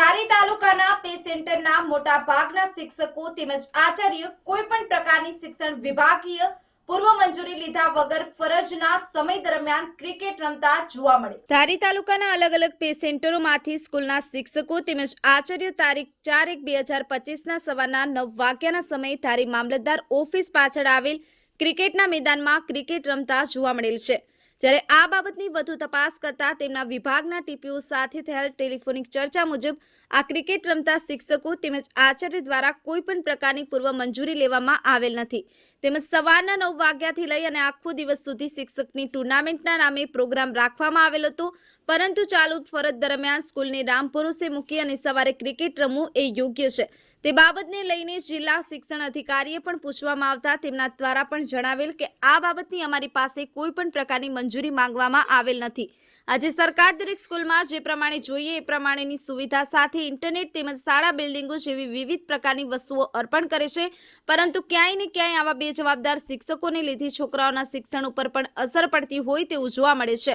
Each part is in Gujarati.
ધારી તાલુકાના પે સેન્ટરના મોટા ભાગના શિક્ષકો તેમજ આચાર્ય કોઈ પણ પ્રકારની શિક્ષણ વિભાગીય પૂર્વ મંજૂરી લીધા વગર ફરજના સમય દરમિયાન ક્રિકેટ રમતા જોવા મળે. ધારી તાલુકાના અલગ અલગ પે સેન્ટરોમાંથી સ્કૂલના શિક્ષકો તેમજ આચાર્ય તારીખ ચાર એક બે હજાર પચીસના સવારના નવ વાગ્યાના સમયે ધારી મામલતદાર ઓફિસ પાછળ આવેલ ક્રિકેટના મેદાનમાં ક્રિકેટ રમતા જોવા મળેલ છે. જ્યારે આ બાબતની વધુ તપાસ કરતા તેમના વિભાગના ટીપીઓ સાથે થયેલ ટેલિફોનિક ચર્ચા મુજબ આ ક્રિકેટ રમતા શિક્ષકો તેમજ આચાર્ય દ્વારા કોઈ પણ પ્રકારની પૂર્વ મંજૂરી લેવામાં આવેલ નથી. તેમજ સવારના નવ વાગ્યાથી લઈ અને આખો દિવસ સુધી શિક્ષકની ટુર્નામેન્ટના નામે પ્રોગ્રામ રાખવામાં આવેલ હતો. પરંતુ ચાલુ ફરજ દરમિયાન સ્કૂલને રામ ભરોસે મૂકી અને સવારે ક્રિકેટ રમવું એ યોગ્ય છે. તે બાબતને લઈને જિલ્લા શિક્ષણ અધિકારીએ પણ પૂછવામાં આવતા તેમના દ્વારા પણ જણાવેલ કે આ બાબતની અમારી પાસે કોઈ પણ પ્રકારની મંજૂરી માંગવામાં આવેલ નથી. આજે સરકાર દરેક સ્કૂલમાં જે પ્રમાણે જોઈએ એ પ્રમાણેની સુવિધા સાથે ઇન્ટરનેટ તેમજ શાળા બિલ્ડિંગો જેવી વિવિધ પ્રકારની વસ્તુઓ અર્પણ કરે છે. પરંતુ ક્યાંય ને ક્યાંય આવા બે જવાબદાર શિક્ષકોને લીધે છોકરાઓના શિક્ષણ ઉપર પણ અસર પડતી હોય તેવું જોવા મળે છે.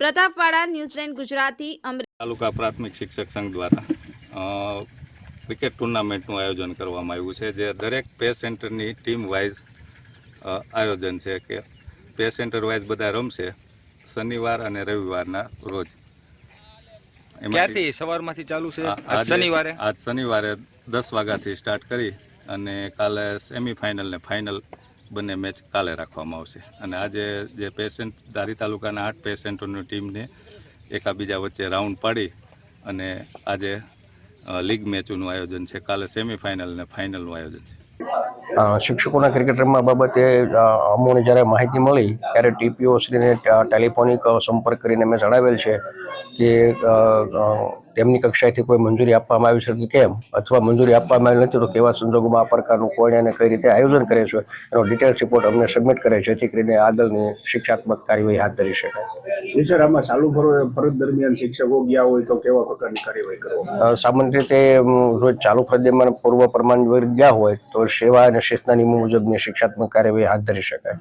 Pratapvada, New Zealand, Gujarati, Amreli. તાલુકા પ્રાથમિક શિક્ષક સંઘ દ્વારા ક્રિકેટ ટુર્નામેન્ટનું આયોજન કરવામાં આવ્યું છે, જે દરેક પે સેન્ટરની ટીમ વાઇઝ આયોજન છે કે પે સેન્ટર વાઇઝ બધા રમશે શનિવાર અને રવિવારના રોજ. ક્યાંથી? સવારમાંથી ચાલુ છે? આજ શનિવારે? આજ શનિવારે દસ વાગ્યાથી સ્ટાર્ટ કરી અને કાલે સેમિફાઇનલ ને ફાઇનલ બંને મેચ કાલે રાખવામાં આવશે. અને આજે જે પેશન્ટ ધારી તાલુકાના આઠ પેશન્ટોની ટીમને એકાબીજા વચ્ચે રાઉન્ડ પાડી અને આજે લીગ મેચોનું આયોજન છે. કાલે સેમિફાઇનલ ને ફાઇનલનું આયોજન છે. શિક્ષકોના ક્રિકેટ રમવા બાબતે અમોને જ્યારે માહિતી મળી, ત્યારે ટીપીઓ શ્રીને ટેલિફોનિક સંપર્ક કરીને મેં જણાવેલ છે. કે તેમની કક્ષાએથી કોઈ મંજૂરી આપવામાં આવી છે કે કેમ? અથવા મંજૂરી આપવામાં આવી નથી તો કેવા સંજોગોમાં આ પ્રકારનું કોણ અને કઈ રીતે આયોજન કરે છે? એનો ડિટેલ્સ રિપોર્ટ અમને સબમિટ કરે છે જેથી કરીને આગળની શિક્ષાત્મક કાર્યવાહી હાથ ધરી શકાય. જી સર આમાં ચાલુ ફર- ફરજ દરમિયાન શિક્ષકો ગયા હોય તો કેવા પ્રકારની કાર્યવાહી કરવા સામાન્ય રીતે રોજ ચાલુ ફરજમાં પૂર્વ પ્રમાણ ગયા હોય તો સેવા અને શિસ્તના નિયમો મુજબની શિક્ષાત્મક કાર્યવાહી હાથ ધરી શકાય.